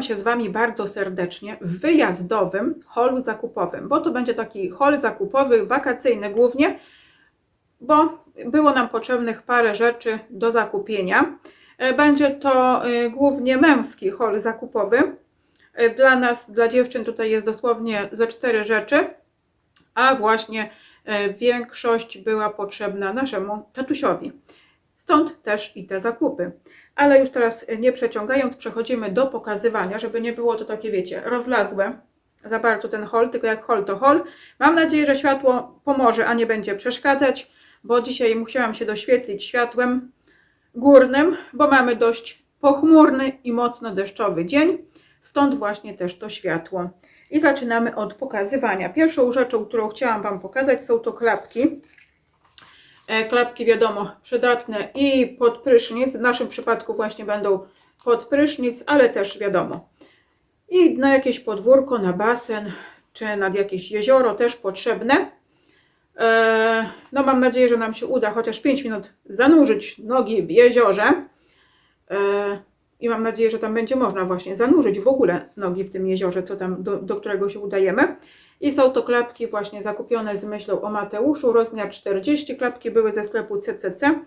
Witam się z Wami bardzo serdecznie w wyjazdowym holu zakupowym, bo to będzie taki hol zakupowy, wakacyjny głównie, bo było nam potrzebnych parę rzeczy do zakupienia. E, Będzie to e, głównie męski hol zakupowy. E, Dla nas, dla dziewczyn tutaj jest dosłownie ze cztery rzeczy, a właśnie większość była potrzebna naszemu tatusiowi. Stąd też i te zakupy. Ale już teraz nie przeciągając, przechodzimy do pokazywania, żeby nie było to takie, wiecie, rozlazłe za bardzo ten hol, tylko jak hol to hol. Mam nadzieję, że światło pomoże, a nie będzie przeszkadzać, bo dzisiaj musiałam się doświetlić światłem górnym, bo mamy dość pochmurny i mocno deszczowy dzień, stąd właśnie też to światło. I zaczynamy od pokazywania. Pierwszą rzeczą, którą chciałam Wam pokazać, są to klapki. E, Klapki wiadomo przydatne i pod prysznic. W naszym przypadku właśnie będą pod prysznic, ale też wiadomo. I na jakieś podwórko, na basen, czy nad jakieś jezioro też potrzebne. E, No mam nadzieję, że nam się uda chociaż 5 minut zanurzyć nogi w jeziorze. E, I mam nadzieję, że tam będzie można właśnie zanurzyć w ogóle nogi w tym jeziorze, co tam do, do którego się udajemy. I są to klapki właśnie zakupione z myślą o Mateuszu, rozmiar 40. Klapki były ze sklepu CCC.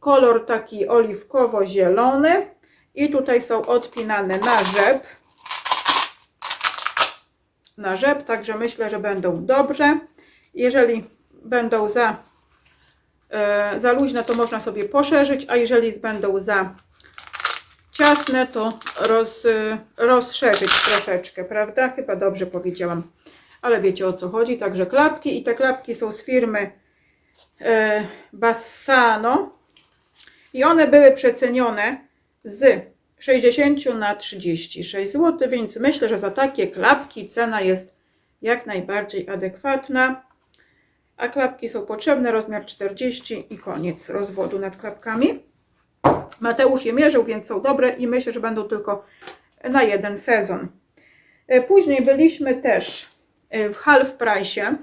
Kolor taki oliwkowo-zielony. I tutaj są odpinane na rzep. Na rzep, także myślę, że będą dobrze. Jeżeli będą za, e, za luźne, to można sobie poszerzyć, a jeżeli będą za ciasne, to roz, e, rozszerzyć troszeczkę, prawda? Chyba dobrze powiedziałam ale wiecie o co chodzi. Także klapki i te klapki są z firmy e, Bassano i one były przecenione z 60 na 36 zł, więc myślę, że za takie klapki cena jest jak najbardziej adekwatna. A klapki są potrzebne, rozmiar 40 i koniec rozwodu nad klapkami. Mateusz je mierzył, więc są dobre i myślę, że będą tylko na jeden sezon. E, Później byliśmy też w half price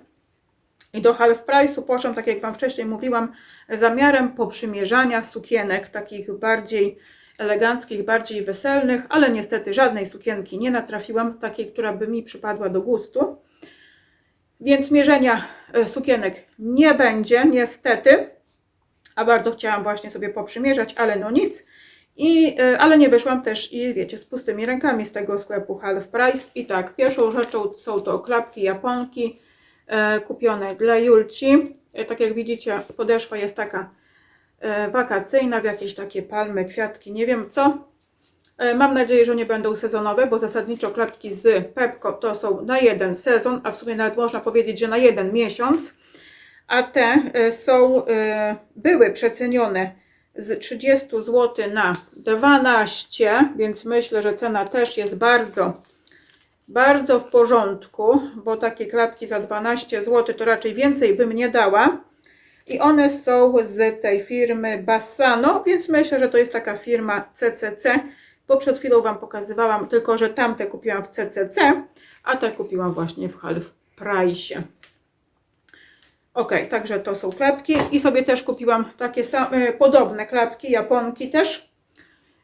i do half price'u poszłam, tak jak Wam wcześniej mówiłam, zamiarem poprzymierzania sukienek, takich bardziej eleganckich, bardziej weselnych, ale niestety żadnej sukienki nie natrafiłam, takiej, która by mi przypadła do gustu. Więc mierzenia e, sukienek nie będzie, niestety, a bardzo chciałam właśnie sobie poprzymierzać, ale no nic. I, e, ale nie wyszłam też i wiecie, z pustymi rękami z tego sklepu Half Price. I tak, pierwszą rzeczą są to klapki japonki e, kupione dla Julci. E, tak jak widzicie, podeszwa jest taka e, wakacyjna, w jakieś takie palmy, kwiatki, nie wiem co. E, mam nadzieję, że nie będą sezonowe, bo zasadniczo klapki z Pepco to są na jeden sezon, a w sumie nawet można powiedzieć, że na jeden miesiąc. A te e, są, e, były przecenione z 30 zł na 12, więc myślę, że cena też jest bardzo, bardzo w porządku, bo takie klapki za 12 zł to raczej więcej bym nie dała. I one są z tej firmy Bassano, więc myślę, że to jest taka firma CCC, bo przed chwilą Wam pokazywałam, tylko że tamte kupiłam w CCC, a te kupiłam właśnie w Half Price. Ok, także to są klapki i sobie też kupiłam takie same, podobne klapki, japonki też,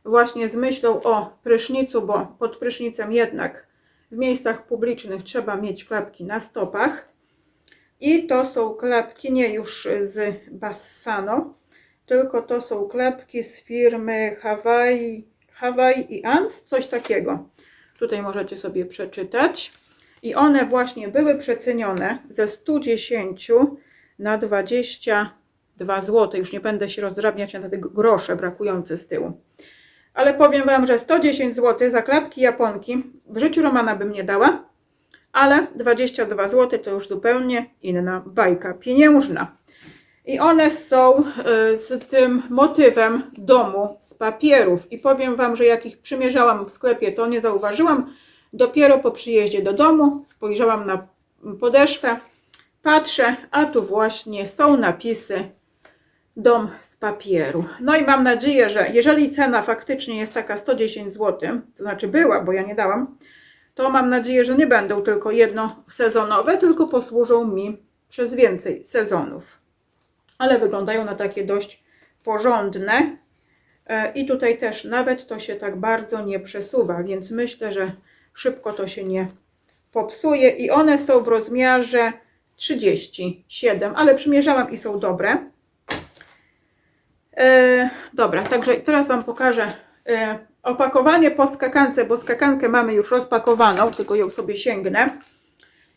właśnie z myślą o prysznicu, bo pod prysznicem jednak w miejscach publicznych trzeba mieć klapki na stopach. I to są klapki nie już z Bassano, tylko to są klapki z firmy Hawaii, Hawaii i Ans, coś takiego. Tutaj możecie sobie przeczytać. I one właśnie były przecenione ze 110 na 22 zł. Już nie będę się rozdrabniać na te grosze brakujące z tyłu. Ale powiem Wam, że 110 zł za klapki japonki w życiu Romana bym nie dała, ale 22 zł to już zupełnie inna bajka pieniężna. I one są y, z tym motywem domu z papierów. I powiem Wam, że jak ich przymierzałam w sklepie, to nie zauważyłam. Dopiero po przyjeździe do domu spojrzałam na podeszwę, patrzę, a tu właśnie są napisy dom z papieru. No i mam nadzieję, że jeżeli cena faktycznie jest taka 110 zł, to znaczy była, bo ja nie dałam, to mam nadzieję, że nie będą tylko jednosezonowe, tylko posłużą mi przez więcej sezonów. Ale wyglądają na takie dość porządne. E, I tutaj też nawet to się tak bardzo nie przesuwa, więc myślę, że szybko to się nie popsuje. I one są w rozmiarze 37, ale przymierzałam i są dobre. E, dobra, także teraz Wam pokażę e, opakowanie po skakance, bo skakankę mamy już rozpakowaną, tylko ją sobie sięgnę.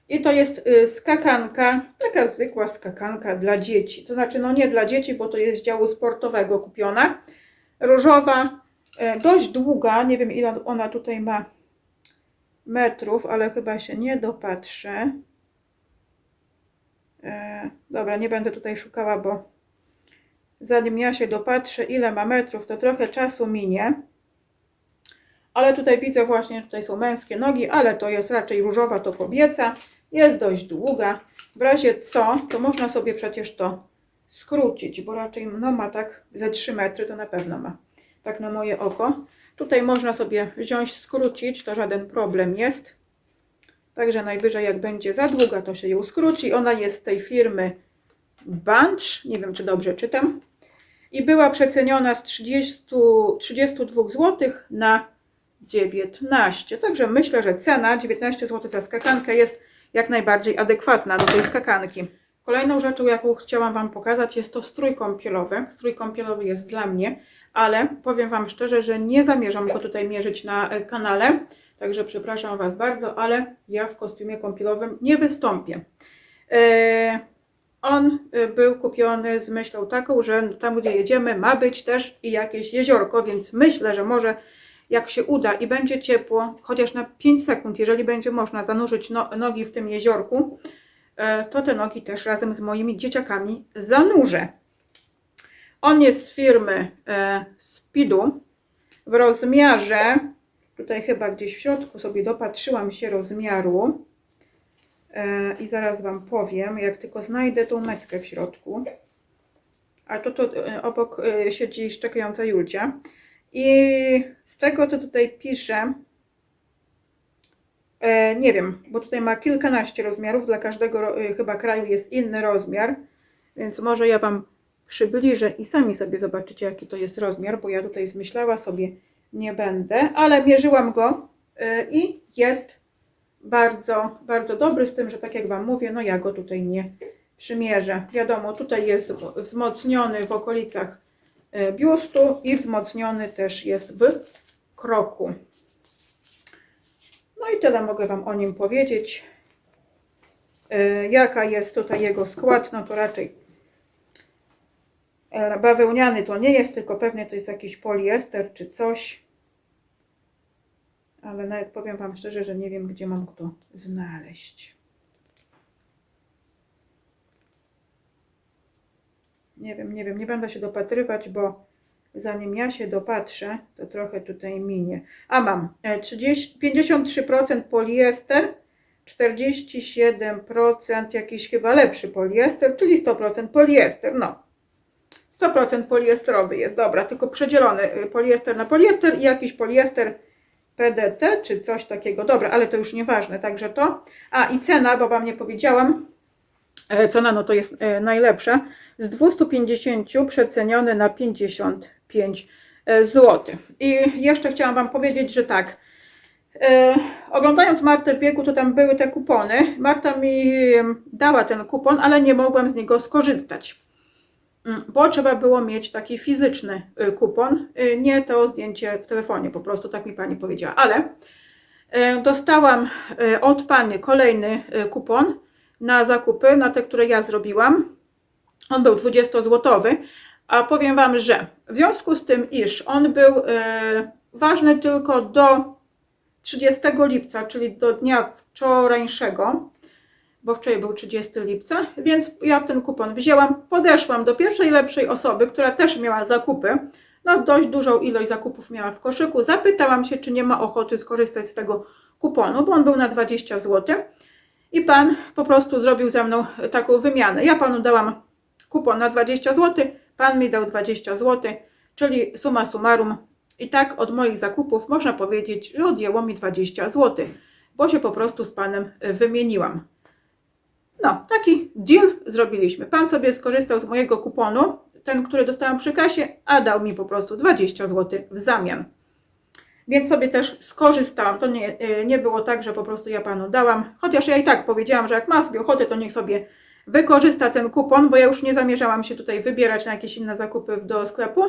I to jest y, skakanka, taka zwykła skakanka dla dzieci. To znaczy, no nie dla dzieci, bo to jest z działu sportowego kupiona. Różowa, e, dość długa, nie wiem ile ona tutaj ma metrów, ale chyba się nie dopatrzę. E, dobra, nie będę tutaj szukała, bo zanim ja się dopatrzę, ile ma metrów, to trochę czasu minie. Ale tutaj widzę właśnie, tutaj są męskie nogi, ale to jest raczej różowa, to kobieca. Jest dość długa. W razie co, to można sobie przecież to skrócić, bo raczej no ma tak ze 3 metry, to na pewno ma. Tak na moje oko. Tutaj można sobie wziąć, skrócić, to żaden problem jest. Także najwyżej jak będzie za długa, to się ją skróci. Ona jest z tej firmy Bunch, nie wiem czy dobrze czytam. I była przeceniona z 30, 32 zł na 19. Także myślę, że cena 19 zł za skakankę jest jak najbardziej adekwatna do tej skakanki. Kolejną rzeczą, jaką chciałam Wam pokazać, jest to strój kąpielowy. Strój kąpielowy jest dla mnie, ale powiem Wam szczerze, że nie zamierzam go tutaj mierzyć na e, kanale. Także przepraszam Was bardzo, ale ja w kostiumie kąpielowym nie wystąpię. E, on e, był kupiony z myślą taką, że tam gdzie jedziemy ma być też i jakieś jeziorko, więc myślę, że może jak się uda i będzie ciepło, chociaż na 5 sekund, jeżeli będzie można zanurzyć no, nogi w tym jeziorku, to te nogi też razem z moimi dzieciakami zanurzę. On jest z firmy e, Speedu w rozmiarze, tutaj chyba gdzieś w środku sobie dopatrzyłam się rozmiaru e, i zaraz Wam powiem, jak tylko znajdę tą metkę w środku. A to, to e, obok siedzi szczekająca Julcia. I z tego, co tutaj piszę, nie wiem, bo tutaj ma kilkanaście rozmiarów, dla każdego chyba kraju jest inny rozmiar, więc może ja Wam przybliżę i sami sobie zobaczycie, jaki to jest rozmiar, bo ja tutaj zmyślała sobie nie będę, ale mierzyłam go e, i jest bardzo, bardzo dobry, z tym, że tak jak Wam mówię, no ja go tutaj nie przymierzę. Wiadomo, tutaj jest wzmocniony w okolicach e, biustu i wzmocniony też jest w kroku. No i tyle mogę Wam o nim powiedzieć. E, Jaka jest tutaj jego skład? No to raczej bawełniany to nie jest, tylko pewnie to jest jakiś poliester czy coś. Ale nawet powiem Wam szczerze, że nie wiem, gdzie mam go znaleźć. Nie wiem, nie wiem, nie będę się dopatrywać, bo zanim ja się dopatrzę, to trochę tutaj minie. A mam e, 30, 53% poliester, 47% jakiś chyba lepszy poliester, czyli 100% poliester. No, 100% poliestrowy jest, dobra, tylko przedzielony y, poliester na poliester i jakiś poliester PDT czy coś takiego. Dobra, ale to już nieważne, także to. A i cena, bo Wam nie powiedziałam, e, cena no to jest e, najlepsza, z 250 przeceniony na 55 zł. I jeszcze chciałam Wam powiedzieć, że tak, e, oglądając Martę w biegu, to tam były te kupony. Marta mi dała ten kupon, ale nie mogłam z niego skorzystać. Mm, Bo trzeba było mieć taki fizyczny y, kupon, y, nie to zdjęcie w telefonie, po prostu tak mi pani powiedziała. Ale y, dostałam od pani kolejny kupon na zakupy, na te, które ja zrobiłam. On był 20-złotowy, a powiem Wam, że w związku z tym, iż on był ważny tylko do 30 lipca, czyli do dnia wczorajszego, bo wczoraj był 30 lipca, więc ja ten kupon wzięłam, podeszłam do pierwszej lepszej osoby, która też miała zakupy, no dość dużą ilość zakupów miała w koszyku, zapytałam się, czy nie ma ochoty skorzystać z tego kuponu, bo on był na 20 zł i pan po prostu zrobił ze mną taką wymianę. Ja panu dałam kupon na 20 zł, pan mi dał 20 zł, czyli suma summarum i tak od moich zakupów można powiedzieć, że odjęło mi 20 zł, bo się po prostu z panem wymieniłam. No, taki deal zrobiliśmy. Pan sobie skorzystał z mojego kuponu, ten, który dostałam przy kasie, a dał mi po prostu 20 zł w zamian. Więc sobie też skorzystałam. To nie, y, nie było tak, że po prostu ja panu dałam. Chociaż ja i tak powiedziałam, że jak ma sobie ochotę, to niech sobie wykorzysta ten kupon, bo ja już nie zamierzałam się tutaj wybierać na jakieś inne zakupy do sklepu.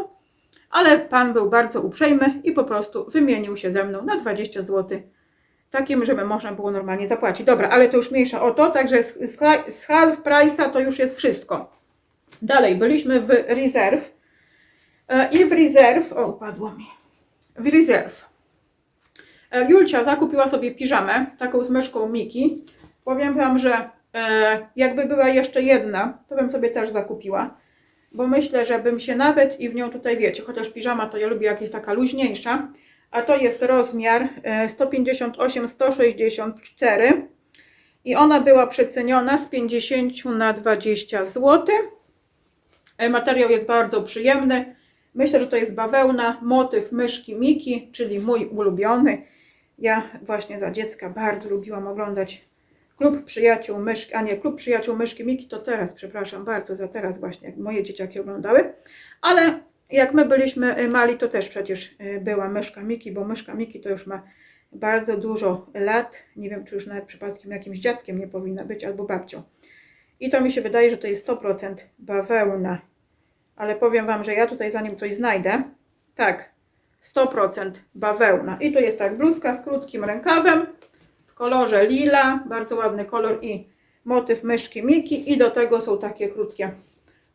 Ale pan był bardzo uprzejmy i po prostu wymienił się ze mną na 20 zł. Takim, żeby można było normalnie zapłacić. Dobra, ale to już mniejsza o to, także z, half price'a to już jest wszystko. Dalej, byliśmy w Reserve. I w Reserve, o upadło mi, w Reserve. Julcia zakupiła sobie piżamę, taką z myszką Miki. Powiem Wam, że e, jakby była jeszcze jedna, to bym sobie też zakupiła. Bo myślę, że bym się nawet i w nią tutaj wiecie, chociaż piżama to ja lubię jak jest taka luźniejsza, a to jest rozmiar e, 158-164 i ona była przeceniona z 50 na 20 zł. E, Materiał jest bardzo przyjemny. Myślę, że to jest bawełna, motyw myszki Miki, czyli mój ulubiony. Ja właśnie za dziecka bardzo lubiłam oglądać Klub Przyjaciół Myszki, a nie Klub Przyjaciół Myszki Miki to teraz, przepraszam bardzo za teraz właśnie, jak moje dzieciaki oglądały. Ale jak my byliśmy y, mali, to też przecież y, była myszka Miki, bo myszka Miki to już ma bardzo dużo lat. Nie wiem, czy już nawet przypadkiem jakimś dziadkiem nie powinna być, albo babcią. I to mi się wydaje, że to jest 100% bawełna. Ale powiem Wam, że ja tutaj zanim coś znajdę, tak, 100% bawełna. I tu jest tak bluzka z krótkim rękawem w kolorze lila, bardzo ładny kolor i motyw myszki Miki i do tego są takie krótkie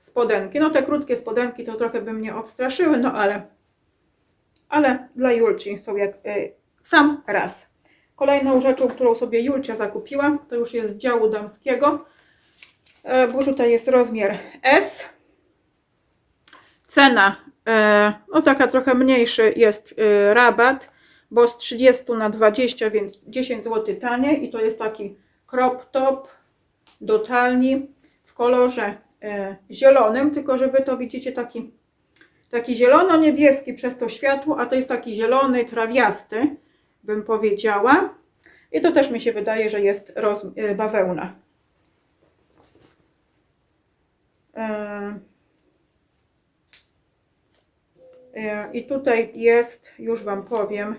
spodenki. No te krótkie spodenki to trochę by mnie odstraszyły, no ale ale dla Julci są jak y, sam raz. Kolejną rzeczą, którą sobie Julcia zakupiła, to już jest z działu damskiego, e, bo tutaj jest rozmiar S. Cena, e, no taka trochę mniejszy jest e, rabat, bo z 30 na 20, więc 10 zł taniej i to jest taki crop top do talni w kolorze zielonym, tylko że wy to widzicie taki, taki zielono-niebieski przez to światło, a to jest taki zielony, trawiasty, bym powiedziała. I to też mi się wydaje, że jest roz, e, bawełna. E, E, I tutaj jest, już Wam powiem,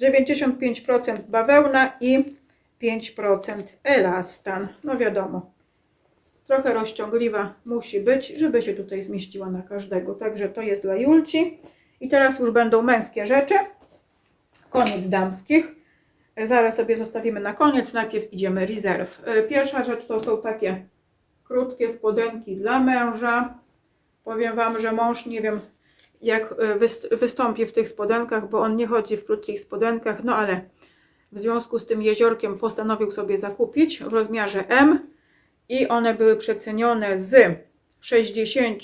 95% bawełna i 5% elastan. No wiadomo, trochę rozciągliwa musi być, żeby się tutaj zmieściła na każdego. Także to jest dla Julci. I teraz już będą męskie rzeczy. Koniec damskich. Zaraz sobie zostawimy na koniec. Najpierw idziemy rezerw. E, Pierwsza rzecz to są takie krótkie spodenki dla męża. Powiem Wam, że mąż, nie wiem, jak e, wyst- wystąpi w tych spodenkach, bo on nie chodzi w krótkich spodenkach, no ale w związku z tym jeziorkiem postanowił sobie zakupić w rozmiarze M i one były przecenione z 60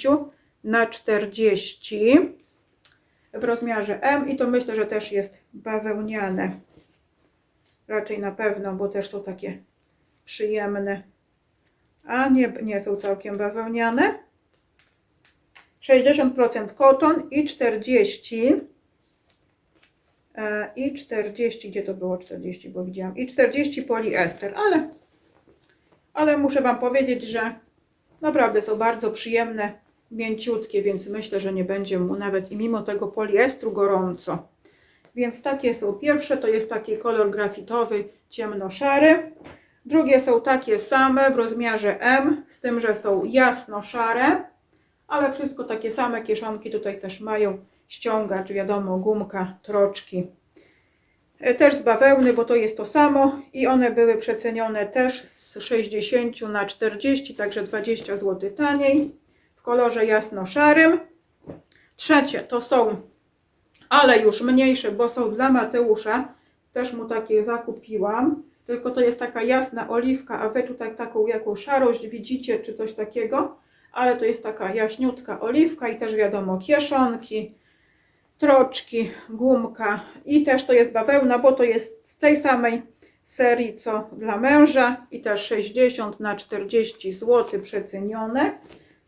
na 40 w rozmiarze M i to myślę, że też jest bawełniane. Raczej na pewno, bo też są takie przyjemne. A nie, nie są całkiem bawełniane. 60% koton i 40 e, i 40, gdzie to było 40, bo widziałam, i 40 poliester, ale, ale muszę Wam powiedzieć, że naprawdę są bardzo przyjemne, mięciutkie, więc myślę, że nie będzie mu nawet i mimo tego poliestru gorąco. Więc takie są pierwsze, to jest taki kolor grafitowy, ciemno-szary. Drugie są takie same w rozmiarze M, z tym, że są jasno-szare ale wszystko takie same kieszonki tutaj też mają ściągacz, wiadomo, gumka, troczki. E, Też z bawełny, bo to jest to samo i one były przecenione też z 60 na 40, także 20 zł taniej w kolorze jasno-szarym. Trzecie to są, ale już mniejsze, bo są dla Mateusza. Też mu takie zakupiłam. Tylko to jest taka jasna oliwka, a wy tutaj taką jaką szarość widzicie, czy coś takiego ale to jest taka jaśniutka oliwka i też wiadomo kieszonki, troczki, gumka i też to jest bawełna, bo to jest z tej samej serii co dla męża i też 60 na 40 zł przecenione,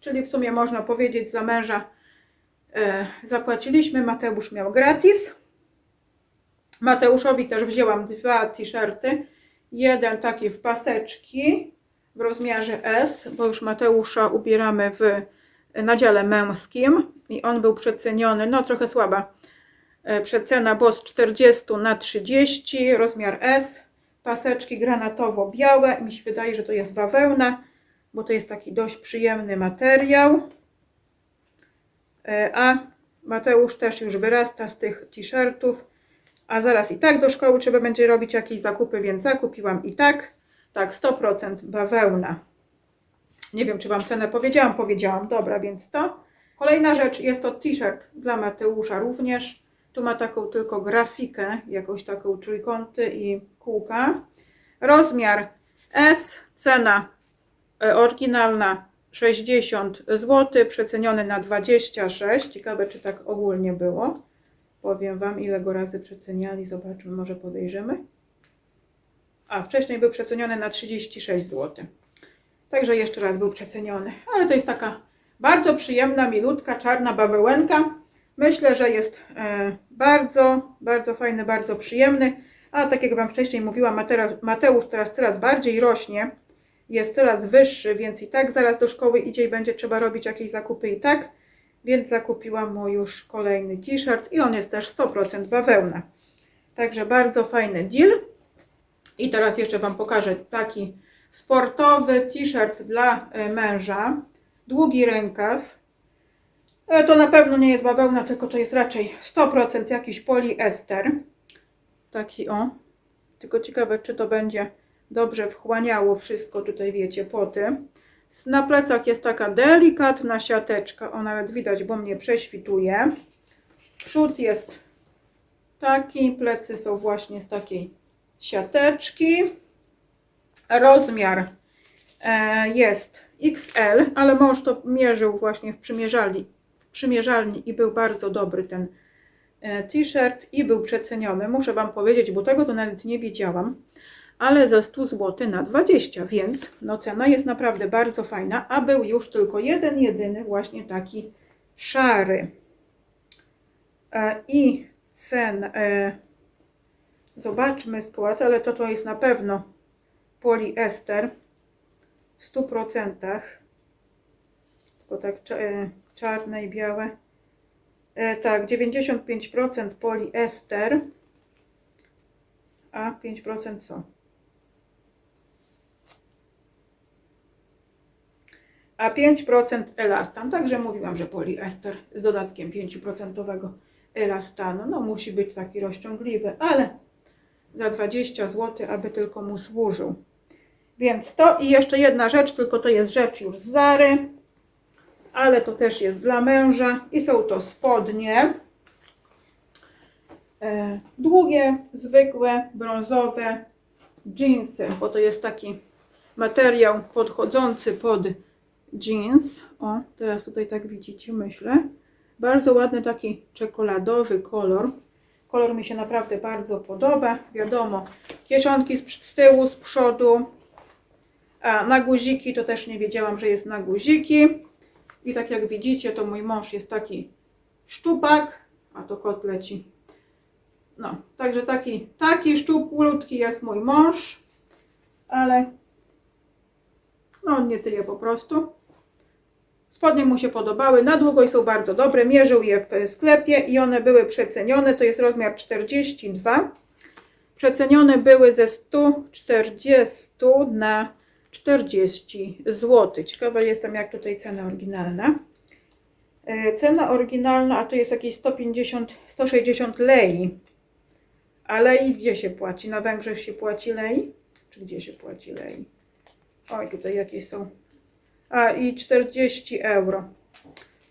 czyli w sumie można powiedzieć za męża e, zapłaciliśmy, Mateusz miał gratis. Mateuszowi też wzięłam dwa t-shirty, jeden taki w paseczki w rozmiarze S, bo już Mateusza ubieramy w na dziale męskim i on był przeceniony, no trochę słaba e, przecena, bo z 40 na 30, rozmiar S, paseczki granatowo-białe. Mi się wydaje, że to jest bawełna, bo to jest taki dość przyjemny materiał. E, A Mateusz też już wyrasta z tych t-shirtów, a zaraz i tak do szkoły trzeba będzie robić jakieś zakupy, więc zakupiłam i tak. Tak, 100% bawełna. Nie wiem, czy Wam cenę powiedziałam. Powiedziałam, dobra, więc to. Kolejna rzecz jest to t-shirt dla Mateusza również. Tu ma taką tylko grafikę, jakąś taką trójkąty i kółka. Rozmiar S, cena e, oryginalna 60 zł, przeceniony na 26. Ciekawe, czy tak ogólnie było. Powiem Wam, ile go razy przeceniali. Zobaczmy, może podejrzymy. A, wcześniej był przeceniony na 36 zł. Także jeszcze raz był przeceniony. Ale to jest taka bardzo przyjemna, milutka, czarna bawełenka. Myślę, że jest e, bardzo, bardzo fajny, bardzo przyjemny. A tak jak Wam wcześniej mówiłam, Mateusz teraz coraz bardziej rośnie. Jest coraz wyższy, więc i tak zaraz do szkoły idzie i będzie trzeba robić jakieś zakupy i tak. Więc zakupiłam mu już kolejny t-shirt i on jest też 100% bawełna. Także bardzo fajny deal. I teraz jeszcze Wam pokażę taki sportowy t-shirt dla e, męża. Długi rękaw. E, To na pewno nie jest bawełna, tylko to jest raczej 100% jakiś poliester. Taki o. Tylko ciekawe, czy to będzie dobrze wchłaniało wszystko tutaj, wiecie, poty. Na plecach jest taka delikatna siateczka. O, nawet widać, bo mnie prześwituje. Przód jest taki, plecy są właśnie z takiej siateczki. Rozmiar e, jest XL, ale mąż to mierzył właśnie w przymierzalni, w przymierzalni i był bardzo dobry ten e, t-shirt i był przeceniony. Muszę Wam powiedzieć, bo tego to nawet nie wiedziałam, ale za 100 zł na 20, więc no cena jest naprawdę bardzo fajna, a był już tylko jeden, jedyny właśnie taki szary. E, I cen, e, zobaczmy skład, ale to to jest na pewno poliester w 100%. Tylko tak e, czarne i białe. E, tak, 95% poliester, a 5% co? A 5% elastan. Także mówiłam, że poliester z dodatkiem 5% elastanu. No musi być taki rozciągliwy, ale za 20 zł, aby tylko mu służył. Więc to i jeszcze jedna rzecz, tylko to jest rzecz już z Zary, ale to też jest dla męża i są to spodnie. E, długie, zwykłe, brązowe jeansy, bo to jest taki materiał podchodzący pod jeans. O, teraz tutaj tak widzicie, myślę. Bardzo ładny taki czekoladowy kolor. Kolor mi się naprawdę bardzo podoba. Wiadomo, kieszonki z, tyłu, z przodu. A na guziki to też nie wiedziałam, że jest na guziki. I tak jak widzicie, to mój mąż jest taki szczupak, a to kot leci. No, także taki, taki szczupłutki jest mój mąż, ale no on nie tyje po prostu. Spodnie mu się podobały, na długość są bardzo dobre, mierzył je w sklepie i one były przecenione, to jest rozmiar 42. Przecenione były ze 140 na 40 zł. Ciekawa jestem, jak tutaj cena oryginalna. E, Cena oryginalna, a to jest jakieś 150, 160 lei. A lei gdzie się płaci? Na Węgrzech się płaci lei? Czy gdzie się płaci lei? Oj, tutaj jakieś są. A i 40 euro.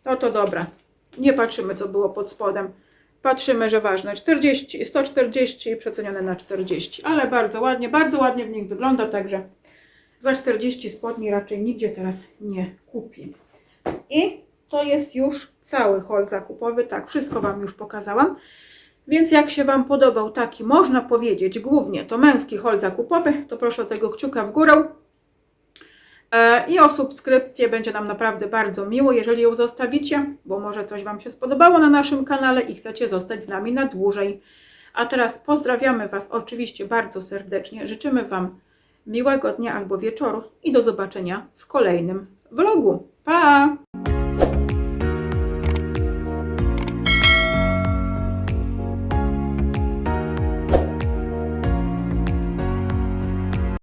No to dobra. Nie patrzymy, co było pod spodem. Patrzymy, że ważne. 40, 140 przecenione na 40. Ale bardzo ładnie, bardzo ładnie w nich wygląda, także za 40 spodni raczej nigdzie teraz nie kupi. I to jest już cały hol zakupowy. Tak, wszystko Wam już pokazałam. Więc jak się Wam podobał taki, można powiedzieć, głównie to męski hol zakupowy, to proszę o tego kciuka w górę. E, I o subskrypcję będzie nam naprawdę bardzo miło, jeżeli ją zostawicie, bo może coś Wam się spodobało na naszym kanale i chcecie zostać z nami na dłużej. A teraz pozdrawiamy Was oczywiście bardzo serdecznie. Życzymy Wam miłego dnia albo wieczoru i do zobaczenia w kolejnym vlogu. Pa!